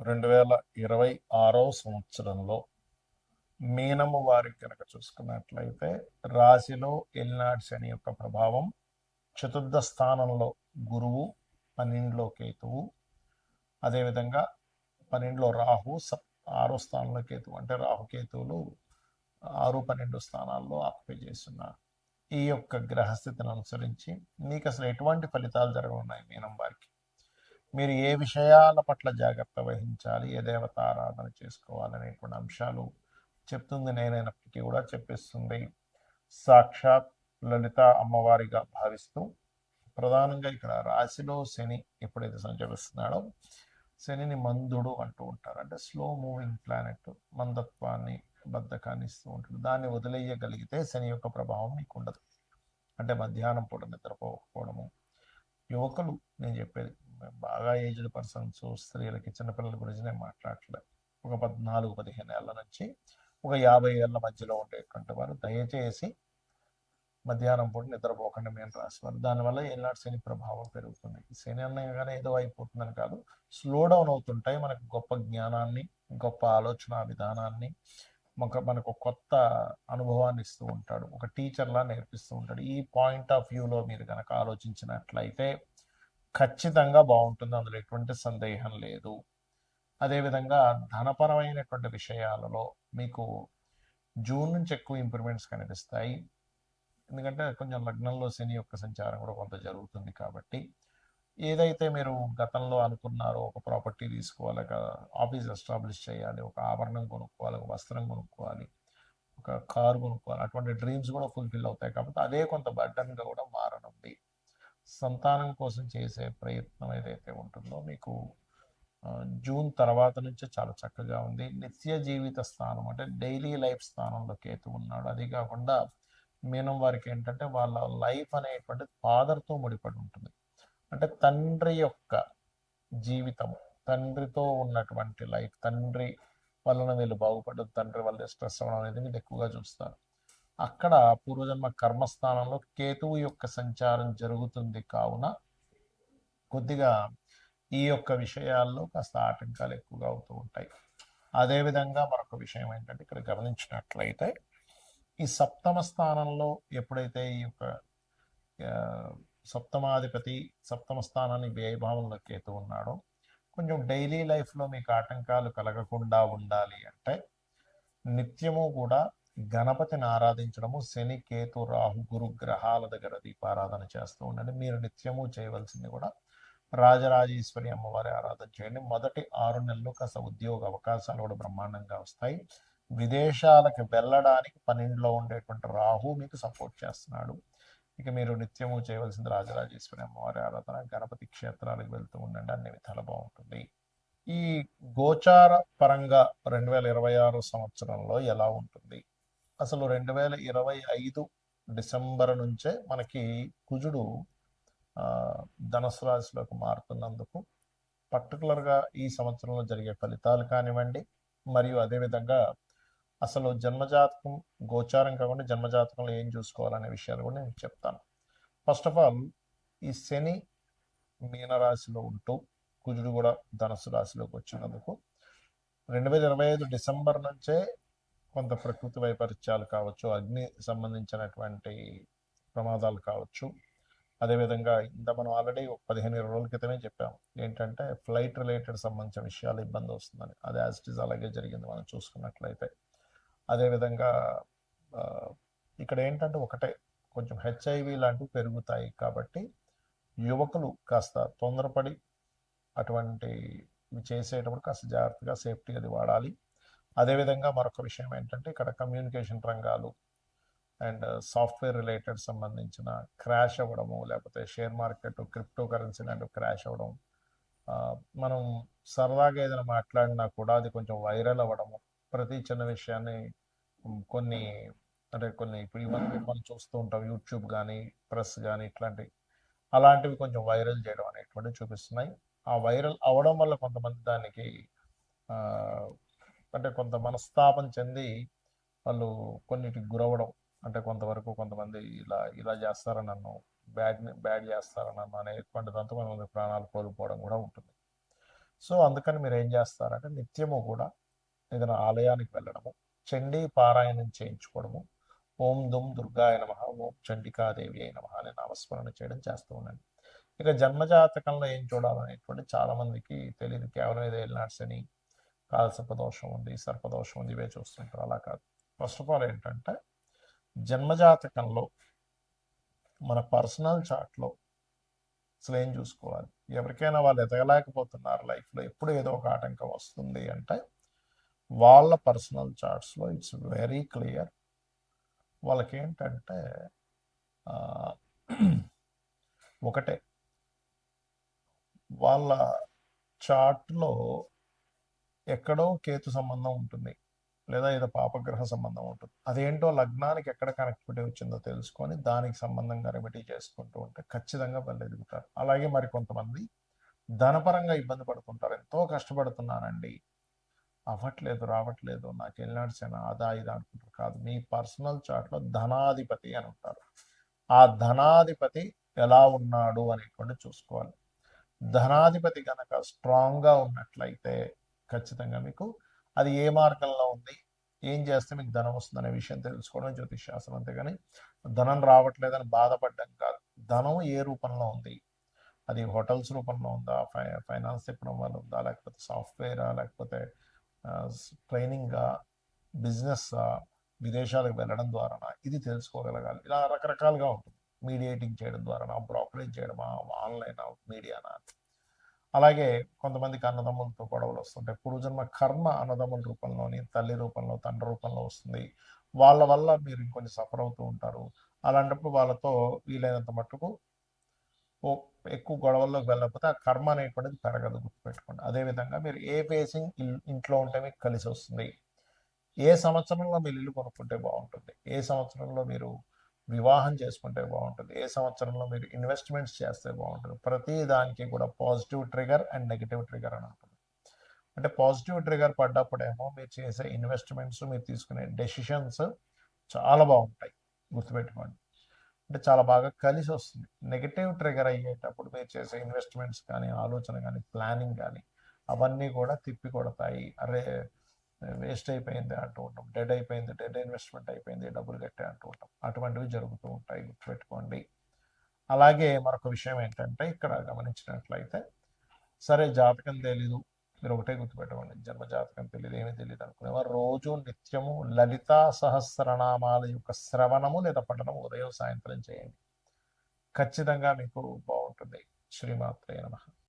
రెండు వేల ఇరవై ఆరో సంవత్సరంలో మీనము వారికి కనుక చూసుకున్నట్లయితే రాశిలో ఎల్నాడు శని యొక్క ప్రభావం చతుర్థ స్థానంలో గురువు పన్నెండులో కేతువు అదేవిధంగా పన్నెండులో రాహు సప్ ఆరో స్థానంలో కేతువు అంటే రాహుకేతువులు ఆరు పన్నెండు స్థానాల్లో ఆక్యుపై చేస్తున్నారు ఈ యొక్క గ్రహస్థితిని అనుసరించి మీకు అసలు ఎటువంటి ఫలితాలు జరగనున్నాయి మీనం వారికి? మీరు ఏ విషయాల పట్ల జాగ్రత్త వహించాలి ఏ దేవత ఆరాధన చేసుకోవాలనేటువంటి అంశాలు చెప్తుంది నేనైనప్పటికీ కూడా చెప్పిస్తుంది. సాక్షాత్ లలిత అమ్మవారిగా భావిస్తూ ప్రధానంగా ఇక్కడ రాశిలో శని ఎప్పుడైతే సంచరిస్తున్నాడో శనిని మందుడు అంటూ ఉంటారు. అంటే స్లో మూవింగ్ ప్లానెట్ మందత్వాన్ని బద్ధకాన్ని ఇస్తూ ఉంటుంది. దాన్ని వదిలేయగలిగితే శని యొక్క ప్రభావం మీకు ఉండదు. అంటే మధ్యాహ్నం పూట నిద్రపోకపోవడము. యువకులు నేను చెప్పేది బాగా ఏజ్డ్ పర్సన్స్ స్త్రీలకి చిన్నపిల్లల గురించి నేను మాట్లాడలేదు ఒక పద్నాలుగు పదిహేను ఏళ్ళ నుంచి ఒక యాభై ఏళ్ళ మధ్యలో ఉండేటువంటి వారు దయచేసి మధ్యాహ్నం పూట నిద్రపోకుండా మేము రాసేవారు. దానివల్ల ఏనాడు శని ప్రభావం పెరుగుతుంది. శని అన్నగానే ఏదో అయిపోతుందని కాదు స్లో డౌన్ అవుతుంటాయి మనకు గొప్ప జ్ఞానాన్ని గొప్ప ఆలోచన విధానాన్ని ఒక మనకు కొత్త అనుభవాన్ని ఇస్తూ ఉంటాడు. ఒక టీచర్లా నేర్పిస్తూ ఉంటాడు. ఈ పాయింట్ ఆఫ్ వ్యూలో మీరు కనుక ఆలోచించినట్లయితే ఖచ్చితంగా బాగుంటుంది. అందులో ఎటువంటి సందేహం లేదు. అదేవిధంగా ధనపరమైనటువంటి విషయాలలో మీకు జూన్ నుంచి ఎక్కువ ఇంప్రూవ్మెంట్స్ కనిపిస్తాయి. ఎందుకంటే కొంచెం లగ్నంలో శని యొక్క సంచారం కూడా కొంత జరుగుతుంది కాబట్టి. ఏదైతే మీరు గతంలో అనుకున్నారో ఒక ప్రాపర్టీ తీసుకోవాలి ఒక ఆఫీస్ ఎస్టాబ్లిష్ చేయాలి ఒక ఆభరణం కొనుక్కోవాలి ఒక వస్త్రం కొనుక్కోవాలి ఒక కారు కొనుక్కోవాలి అటువంటి డ్రీమ్స్ కూడా ఫుల్ఫిల్ అవుతాయి కాబట్టి అదే కొంత బర్డన్గా కూడా మారనుంది సంతానం కోసం చేసే ప్రయత్నం ఏదైతే ఉంటుందో మీకు జూన్ తర్వాత నుంచే చాలా చక్కగా ఉంది. నిత్య జీవిత స్థానం అంటే డైలీ లైఫ్ స్థానంలో కేతు ఉన్నాడు. అది కాకుండా మీనం వారికి ఏంటంటే వాళ్ళ లైఫ్ అనేటువంటి ఫాదర్తో ముడిపడి ఉంటుంది. అంటే తండ్రి యొక్క జీవితం తండ్రితో ఉన్నటువంటి లైఫ్ తండ్రి వలన వీళ్ళు బాగుపడదు తండ్రి వల్ల స్ట్రెస్ అవ్వడం అనేది మీరు ఎక్కువగా చూస్తారు. అక్కడ పూర్వజన్మ కర్మస్థానంలో కేతువు యొక్క సంచారం జరుగుతుంది కావున కొద్దిగా ఈ యొక్క విషయాల్లో కాస్త ఆటంకాలు ఎక్కువగా అవుతూ ఉంటాయి. అదేవిధంగా మరొక విషయం ఏంటంటే ఇక్కడ గమనించినట్లయితే ఈ సప్తమ స్థానంలో ఎప్పుడైతే ఈ యొక్క సప్తమాధిపతి సప్తమ స్థానాన్ని వ్యయభావంలో కేతు ఉన్నాడో కొంచెం డైలీ లైఫ్లో మీకు ఆటంకాలు కలగకుండా ఉండాలి అంటే నిత్యము కూడా గణపతిని ఆరాధించడము శని కేతు రాహు గురు గ్రహాల దగ్గర దీపారాధన చేస్తూ ఉండండి. మీరు నిత్యము చేయవలసింది కూడా రాజరాజేశ్వరి అమ్మవారి ఆరాధన చేయండి. మొదటి ఆరు నెలలు కాస్త ఉద్యోగ అవకాశాలు కూడా బ్రహ్మాండంగా వస్తాయి. విదేశాలకు వెళ్ళడానికి పన్నెండులో ఉండేటువంటి రాహు మీకు సపోర్ట్ చేస్తున్నాడు. ఇక మీరు నిత్యము చేయవలసింది రాజరాజేశ్వరి అమ్మవారి ఆరాధన గణపతి క్షేత్రాలకు వెళ్తూ ఉండండి. అన్ని విధాలు బాగుంటుంది. ఈ గోచార పరంగా రెండు వేల ఇరవై ఆరు సంవత్సరంలో ఎలా ఉంటుంది? అసలు రెండు వేల ఇరవై ఐదు డిసెంబర్ నుంచే మనకి కుజుడు ఆ, ధనుసు రాశిలోకి మారుతున్నందుకు పర్టికులర్గా ఈ సంవత్సరంలో జరిగే ఫలితాలు కానివ్వండి మరియు అదేవిధంగా అసలు జన్మజాతకం గోచారం కాకుండా జన్మజాతకంలో ఏం చూసుకోవాలనే విషయాలు కూడా నేను చెప్తాను. ఫస్ట్ ఆఫ్ ఆల్ ఈ శని మీనరాశిలో ఉంటూ కుజుడు కూడా ధనుసు రాశిలోకి వచ్చినందుకు రెండు వేల ఇరవై ఐదు డిసెంబర్ నుంచే కొంత ప్రకృతి వైపరీత్యాలు కావచ్చు అగ్ని సంబంధించినటువంటి ప్రమాదాలు కావచ్చు. అదేవిధంగా ఇంత మనం ఆల్రెడీ ఒక పదిహేను ఇరవై రోజుల క్రితమే చెప్పాము ఏంటంటే ఫ్లైట్ రిలేటెడ్ సంబంధించిన విషయాలు ఇబ్బంది వస్తుందని. అది యాజ్ ఇట్ ఈస్ అలాగే జరిగింది మనం చూసుకున్నట్లయితే. అదేవిధంగా ఇక్కడ ఏంటంటే ఒకటే కొంచెం హెచ్ఐవి లాంటివి పెరుగుతాయి కాబట్టి యువకులు కాస్త తొందరపడి అటువంటి ఇవి చేసేటప్పుడు కాస్త జాగ్రత్తగా సేఫ్టీ అది వాడాలి. అదేవిధంగా మరొక విషయం ఏంటంటే ఇక్కడ కమ్యూనికేషన్ రంగాలు అండ్ సాఫ్ట్వేర్ రిలేటెడ్ సంబంధించిన క్రాష్ అవ్వడము లేకపోతే షేర్ మార్కెట్ క్రిప్టో కరెన్సీ లాంటివి క్రాష్ అవ్వడం మనం సరదాగా ఏదైనా మాట్లాడినా కూడా అది కొంచెం వైరల్ అవ్వడము ప్రతి చిన్న విషయాన్ని కొన్ని అంటే కొన్ని ఇప్పుడు ఇవన్నీ మనం చూస్తూ ఉంటాం యూట్యూబ్ కానీ ప్రెస్ కానీ ఇట్లాంటి అలాంటివి కొంచెం వైరల్ చేయడం అనేటువంటివి చూపిస్తున్నాయి. ఆ వైరల్ అవడం వల్ల కొంతమంది దానికి అంటే కొంత మనస్తాపం చెంది వాళ్ళు కొన్నిటికి గురవడం అంటే కొంతవరకు కొంతమంది ఇలా ఇలా చేస్తారా నన్ను బ్యాడ్ బ్యాడ్ చేస్తారా నన్ను అనేటువంటి దాంతో కొంతమంది ప్రాణాలు కోల్పోవడం కూడా ఉంటుంది. సో అందుకని మీరు ఏం చేస్తారంటే నిత్యము కూడా ఏదైనా ఆలయానికి వెళ్ళడము చండీ పారాయణం చేయించుకోవడము ఓం దుమ్ దుర్గాయ నమ ఓం చండికాదేవి అయి నమ అనే నామస్మరణ చేయడం చేస్తూ ఉండండి. ఇక జన్మజాతకంలో ఏం చూడాలనేటువంటి చాలా మందికి తెలియదు. కేవలం ఏదో వెళ్ళినాడ్స్ అని కాలసర్పదోషం ఉంది సర్పదోషం ఉంది ఇవే చూస్తుంటారు. అలా కాదు. ఫస్ట్ ఆఫ్ ఆల్ ఏంటంటే జన్మజాతకంలో మన పర్సనల్ చార్ట్లో అసలు ఏం చూసుకోవాలి? ఎవరికైనా వాళ్ళు ఎదగలేకపోతున్నారు లైఫ్లో. ఎప్పుడు ఏదో ఒక ఆటంకం వస్తుంది అంటే వాళ్ళ పర్సనల్ చార్ట్స్లో ఇట్స్ వెరీ క్లియర్. వాళ్ళకి ఏంటంటే ఒకటే. వాళ్ళ చార్ట్లో ఎక్కడో కేతు సంబంధం ఉంటుంది. లేదా ఏదో పాపగ్రహ సంబంధం ఉంటుంది. అదేంటో లగ్నానికి ఎక్కడ కనెక్టివిటీ వచ్చిందో తెలుసుకొని దానికి సంబంధంగా రెమెడీ చేసుకుంటూ ఉంటే ఖచ్చితంగా వాళ్ళు ఎదుగుతారు. అలాగే మరి కొంతమంది ధనపరంగా ఇబ్బంది పడుతుంటారు ఎంతో కష్టపడుతున్నానండి. అవ్వట్లేదు రావట్లేదు. నాకు వెళ్ళినాడ్సేనా అదా ఇది అనుకుంటారు. కాదు మీ పర్సనల్ చాట్లో ధనాధిపతి అని ఉంటారు. ఆ ధనాధిపతి ఎలా ఉన్నాడు అనేటువంటి చూసుకోవాలి. ధనాధిపతి కనుక స్ట్రాంగ్గా ఉన్నట్లయితే ఖచ్చితంగా మీకు. అది ఏ మార్గంలో ఉంది? ఏం చేస్తే మీకు ధనం వస్తుందనే విషయం తెలుసుకోవడం జ్యోతిష్ శాస్త్రం అంతేగాని ధనం రావట్లేదని బాధపడ్డం కాదు. ధనం ఏ రూపంలో ఉంది? అది హోటల్స్ రూపంలో ఉందా? ఫై ఫైనాన్స్ తిప్పడం వల్ల ఉందా? లేకపోతే సాఫ్ట్వేరా? లేకపోతే ట్రైనింగా? బిజినెస్ విదేశాలకు వెళ్ళడం ద్వారా ఇది తెలుసుకోగలగాలి. ఇలా రకరకాలుగా ఉంటుంది. మీడియేటింగ్ చేయడం ద్వారా బ్రోకరేజ్ చేయడమా? ఆన్లైన్? మీడియానా? అలాగే కొంతమందికి అన్నదమ్ములతో గొడవలు వస్తుంటాయి పూర్వజన్మ కర్మ అన్నదమ్ముల రూపంలోని తల్లి రూపంలో తండ్రి రూపంలో వస్తుంది. వాళ్ళ వల్ల మీరు ఇంకొంచెం సఫర్ అవుతూ ఉంటారు. అలాంటప్పుడు వాళ్ళతో వీలైనంత మట్టుకు ఓ ఎక్కువ గొడవల్లోకి వెళ్ళకపోతే ఆ కర్మ అనేటువంటిది పెరగదు గుర్తుపెట్టుకోండి. అదేవిధంగా మీరు ఏ ఫేసింగ్ ఇంట్లో ఉంటే మీకు కలిసి వస్తుంది ఏ సంవత్సరంలో మీరు ఇల్లు కొనుక్కుంటే బాగుంటుంది. ఏ సంవత్సరంలో మీరు వివాహం చేసుకుంటే బాగుంటుంది. ఏ సంవత్సరంలో మీరు ఇన్వెస్ట్మెంట్స్ చేస్తే బాగుంటుంది. ప్రతి దానికి కూడా positive trigger and negative trigger అని ఉంటుంది. అంటే పాజిటివ్ ట్రిగర్ పడ్డప్పుడేమో మీరు చేసే ఇన్వెస్ట్మెంట్స్ మీరు తీసుకునే డెసిషన్స్ చాలా బాగుంటాయి. గుర్తుపెట్టుకోండి. అంటే చాలా బాగా కలిసి వస్తుంది. నెగిటివ్ ట్రిగర్ అయ్యేటప్పుడు మీరు చేసే ఇన్వెస్ట్మెంట్స్ కానీ ఆలోచన కానీ ప్లానింగ్ కానీ అవన్నీ కూడా తిప్పి కొడతాయి. అరే వేస్ట్ అయిపోయింది అంటూ ఉంటాం. డెడ్ అయిపోయింది డెడ్ ఇన్వెస్ట్మెంట్ అయిపోయింది డబ్బులు కట్టే అంటూ ఉంటాం. అటువంటివి జరుగుతూ ఉంటాయి గుర్తుపెట్టుకోండి. అలాగే మరొక విషయం ఏంటంటే ఇక్కడ గమనించినట్లయితే సరే జాతకం తెలీదు మీరు ఒకటే గుర్తుపెట్టుకోండి. జన్మ జాతకం తెలియదు ఏమీ తెలియదు అనుకునేవారు. రోజు నిత్యము లలితా సహస్రనామాల యొక్క శ్రవణము లేదా పఠనము ఉదయం సాయంత్రం చేయండి. ఖచ్చితంగా మీకు బాగుంటుంది. శ్రీమాత్రే నమ.